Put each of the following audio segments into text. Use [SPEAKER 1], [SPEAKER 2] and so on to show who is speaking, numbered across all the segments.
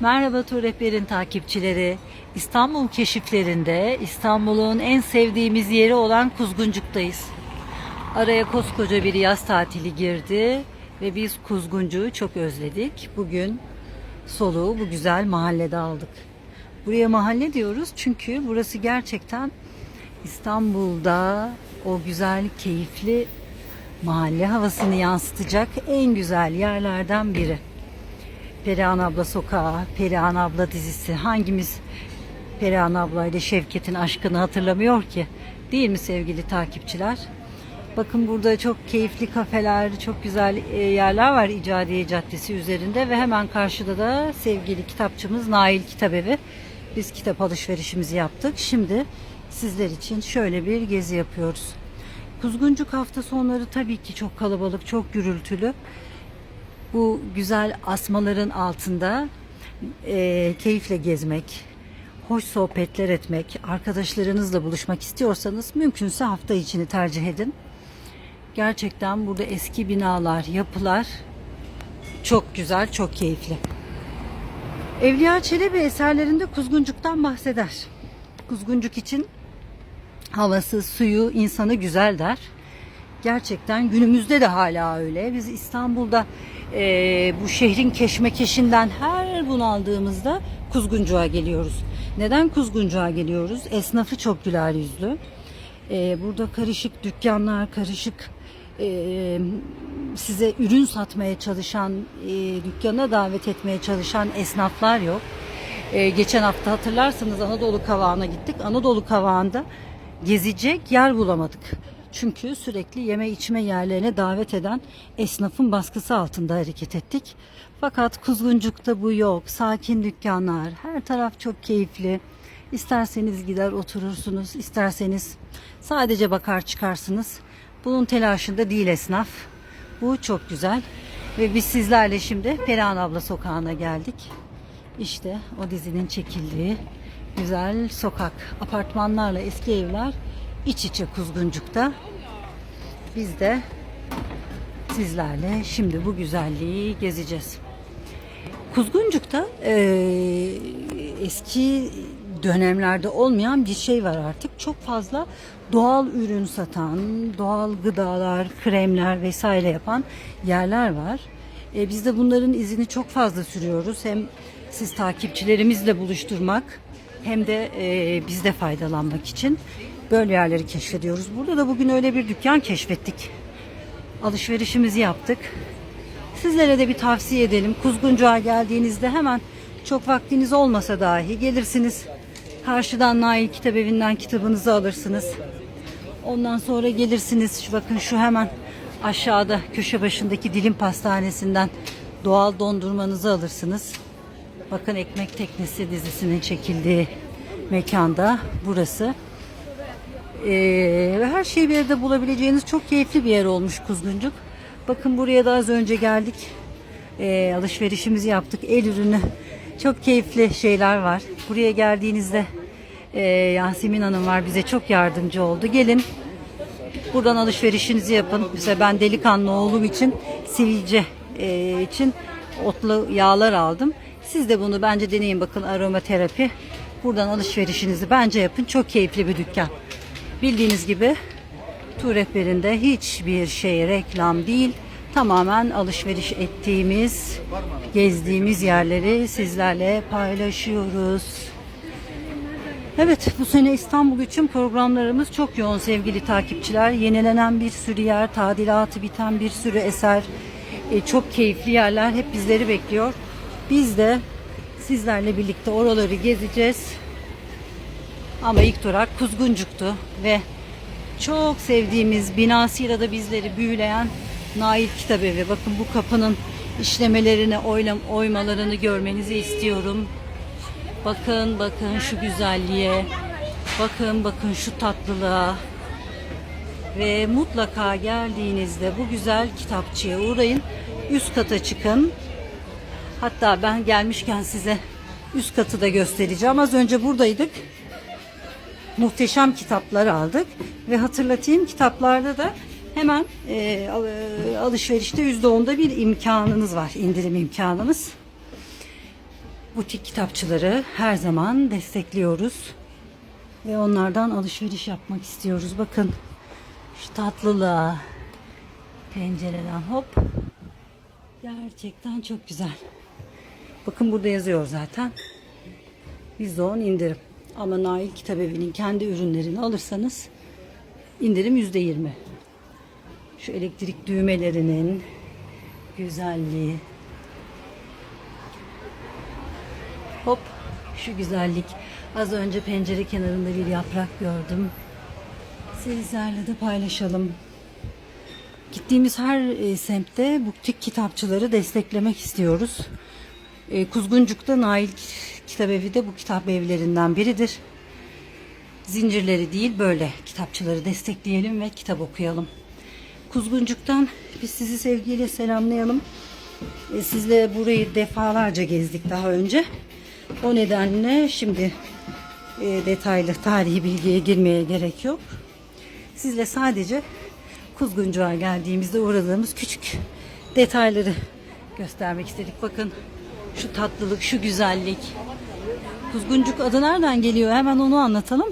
[SPEAKER 1] Merhaba Tur Rehber'in takipçileri. İstanbul keşiflerinde İstanbul'un en sevdiğimiz yeri olan Kuzguncuk'tayız. Araya koskoca bir yaz tatili girdi ve biz Kuzguncuk'u çok özledik. Bugün soluğu bu güzel mahallede aldık. Buraya mahalle diyoruz çünkü burası gerçekten İstanbul'da o güzel, keyifli mahalle havasını yansıtacak en güzel yerlerden biri. Perihan Abla Sokağı, Perihan Abla dizisi hangimiz Perihan Abla ile Şevket'in aşkını hatırlamıyor ki? Değil mi sevgili takipçiler? Bakın burada çok keyifli kafeler, çok güzel e, yerler var İcadiye Caddesi üzerinde ve hemen karşıda da sevgili kitapçımız Nail Kitabevi. Biz kitap alışverişimizi yaptık. Şimdi sizler için şöyle bir gezi yapıyoruz. Kuzguncuk hafta sonları tabii ki çok kalabalık, çok gürültülü bu güzel asmaların altında e, keyifle gezmek, hoş sohbetler etmek, arkadaşlarınızla buluşmak istiyorsanız mümkünse hafta içini tercih edin. Gerçekten burada eski binalar, yapılar çok güzel, çok keyifli. Evliya Çelebi eserlerinde Kuzguncuk'tan bahseder. Kuzguncuk için havası, suyu, insanı güzel der. Gerçekten günümüzde de hala öyle. Biz İstanbul'da e, bu şehrin keşmekeşinden her bunaldığımızda Kuzguncuk'a geliyoruz. Neden Kuzguncuk'a geliyoruz? Esnafı çok güler yüzlü. E, burada karışık dükkanlar, karışık e, size ürün satmaya çalışan, e, dükkana davet etmeye çalışan esnaflar yok. E, geçen hafta hatırlarsanız Anadolu Kavağı'na gittik. Anadolu Kavağı'nda gezecek yer bulamadık. Çünkü sürekli yeme içme yerlerine davet eden esnafın baskısı altında hareket ettik. Fakat Kuzguncuk'ta bu yok. Sakin dükkanlar, her taraf çok keyifli. İsterseniz gider oturursunuz, isterseniz sadece bakar çıkarsınız. Bunun telaşında değil esnaf. Bu çok güzel. Ve biz sizlerle şimdi Perihan Abla Sokağı'na geldik. İşte o dizinin çekildiği güzel sokak. Apartmanlarla eski evler iç içe Kuzguncuk'ta. Biz de sizlerle şimdi bu güzelliği gezeceğiz. Kuzguncuk'ta eee, eski dönemlerde olmayan bir şey var artık. Çok fazla doğal ürün satan, doğal gıdalar, kremler vesaire yapan yerler var. E, biz de bunların izini çok fazla sürüyoruz. Hem siz takipçilerimizle buluşturmak hem de e, biz de faydalanmak için böyle yerleri keşfediyoruz. Burada da bugün öyle bir dükkan keşfettik. Alışverişimizi yaptık. Sizlere de bir tavsiye edelim. Kuzguncuk'a geldiğinizde hemen çok vaktiniz olmasa dahi gelirsiniz. Karşıdan Nail Kitabevi'nden kitabınızı alırsınız. Ondan sonra gelirsiniz. Şu bakın şu hemen aşağıda köşe başındaki dilim pastanesinden doğal dondurmanızı alırsınız. Bakın Ekmek Teknesi dizisinin çekildiği mekanda burası. Ee, ve her şeyi bir yerde bulabileceğiniz çok keyifli bir yer olmuş Kuzguncuk. Bakın buraya da az önce geldik. Ee, alışverişimizi yaptık. El ürünü çok keyifli şeyler var. Buraya geldiğinizde e, Yasemin Hanım var bize çok yardımcı oldu. Gelin buradan alışverişinizi yapın. Mesela ben delikanlı oğlum için sivilce e, için otlu yağlar aldım. Siz de bunu bence deneyin bakın aromaterapi. Buradan alışverişinizi bence yapın. Çok keyifli bir dükkan. Bildiğiniz gibi tur rehberinde hiçbir şey reklam değil. Tamamen alışveriş ettiğimiz, gezdiğimiz yerleri sizlerle paylaşıyoruz. Evet bu sene İstanbul için programlarımız çok yoğun sevgili takipçiler. Yenilenen bir sürü yer, tadilatı biten bir sürü eser, e, çok keyifli yerler hep bizleri bekliyor. Biz de sizlerle birlikte oraları gezeceğiz. Ama ilk durak Kuzguncuk'tu ve çok sevdiğimiz binasıyla da bizleri büyüleyen Nail Kitabevi. Bakın bu kapının işlemelerini, oylam, oymalarını görmenizi istiyorum. Bakın bakın şu güzelliğe. Bakın bakın şu tatlılığa. Ve mutlaka geldiğinizde bu güzel kitapçıya uğrayın. Üst kata çıkın. Hatta ben gelmişken size üst katı da göstereceğim. Az önce buradaydık. Muhteşem kitaplar aldık. Ve hatırlatayım kitaplarda da hemen e, e, alışverişte %10'da bir imkanınız var. indirim imkanınız. butik kitapçıları her zaman destekliyoruz. Ve onlardan alışveriş yapmak istiyoruz. Bakın şu tatlılığa pencereden hop. Gerçekten çok güzel. Bakın burada yazıyor zaten. %10 indirim. Ama Nail Kitabevi'nin kendi ürünlerini alırsanız indirim %20. Şu elektrik düğmelerinin güzelliği. Hop şu güzellik. Az önce pencere kenarında bir yaprak gördüm. Sizlerle de paylaşalım. Gittiğimiz her e, semtte butik kitapçıları desteklemek istiyoruz. E, Kuzguncuk'ta Nail Kitabevi de bu kitap evlerinden biridir. Zincirleri değil böyle kitapçıları destekleyelim ve kitap okuyalım. Kuzguncuk'tan biz sizi sevgiyle selamlayalım. E, sizle burayı defalarca gezdik daha önce. O nedenle şimdi e, detaylı tarihi bilgiye girmeye gerek yok. Sizle sadece Kuzguncuğa geldiğimizde uğradığımız küçük detayları göstermek istedik. Bakın şu tatlılık, şu güzellik. Kuzguncuk adı nereden geliyor? Hemen onu anlatalım.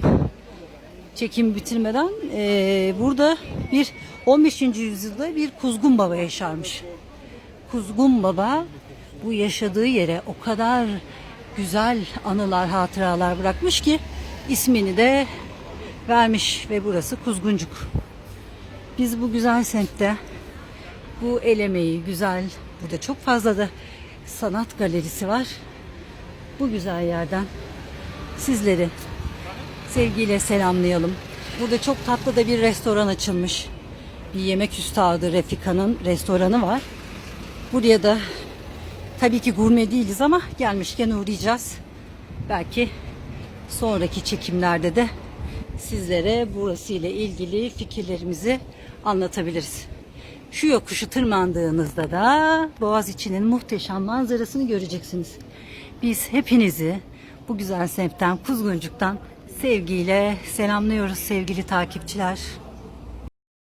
[SPEAKER 1] Çekim bitirmeden. Ee, burada bir 15. yüzyılda bir Kuzgun Baba yaşarmış. Kuzgun Baba bu yaşadığı yere o kadar güzel anılar, hatıralar bırakmış ki ismini de vermiş ve burası Kuzguncuk. Biz bu güzel semtte bu el emeği güzel, burada çok fazla da sanat galerisi var. Bu güzel yerden sizleri sevgiyle selamlayalım. Burada çok tatlı da bir restoran açılmış. Bir yemek üstadı Refika'nın restoranı var. Buraya da tabii ki gurme değiliz ama gelmişken uğrayacağız. Belki sonraki çekimlerde de sizlere burası ile ilgili fikirlerimizi anlatabiliriz. Şu yokuşu tırmandığınızda da Boğaziçi'nin muhteşem manzarasını göreceksiniz. Biz hepinizi bu güzel semtten, Kuzguncuk'tan sevgiyle selamlıyoruz sevgili takipçiler.